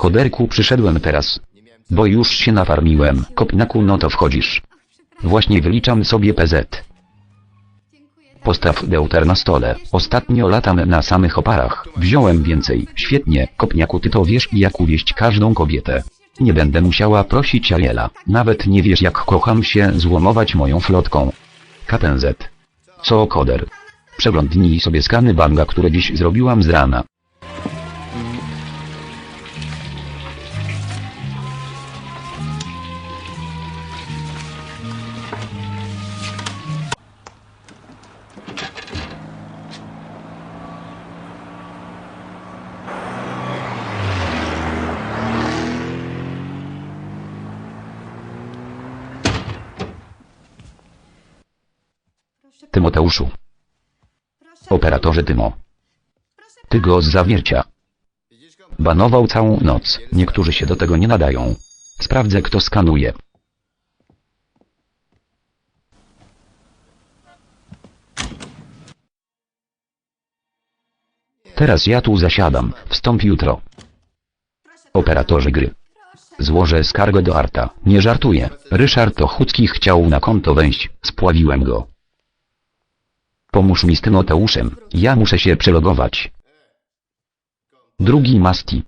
Koderku przyszedłem teraz. Bo już się nafarmiłem. Kopnaku no to wchodzisz. Właśnie wyliczam sobie PZ. Postaw deuter na stole. Ostatnio latam na samych oparach. Wziąłem więcej. Świetnie. Kopniaku ty to wiesz jak uwieść każdą kobietę. Nie będę musiała prosić Ariela. Nawet nie wiesz jak kocham się złomować moją flotką. KPZ. Co koder? Przeglądnij sobie skany banga, które dziś zrobiłam z rana. Tymoteuszu. Operatorze Tymo. Ty go z zawiercia. Banował całą noc. Niektórzy się do tego nie nadają. Sprawdzę kto skanuje. Teraz ja tu zasiadam. Wstąp jutro. Operatorzy gry. Złożę skargę do Arta. Nie żartuję. Ryszard Ochucki chciał na konto wejść. Spławiłem go. Pomóż mi z. Ja muszę się przelogować. Drugi Masti.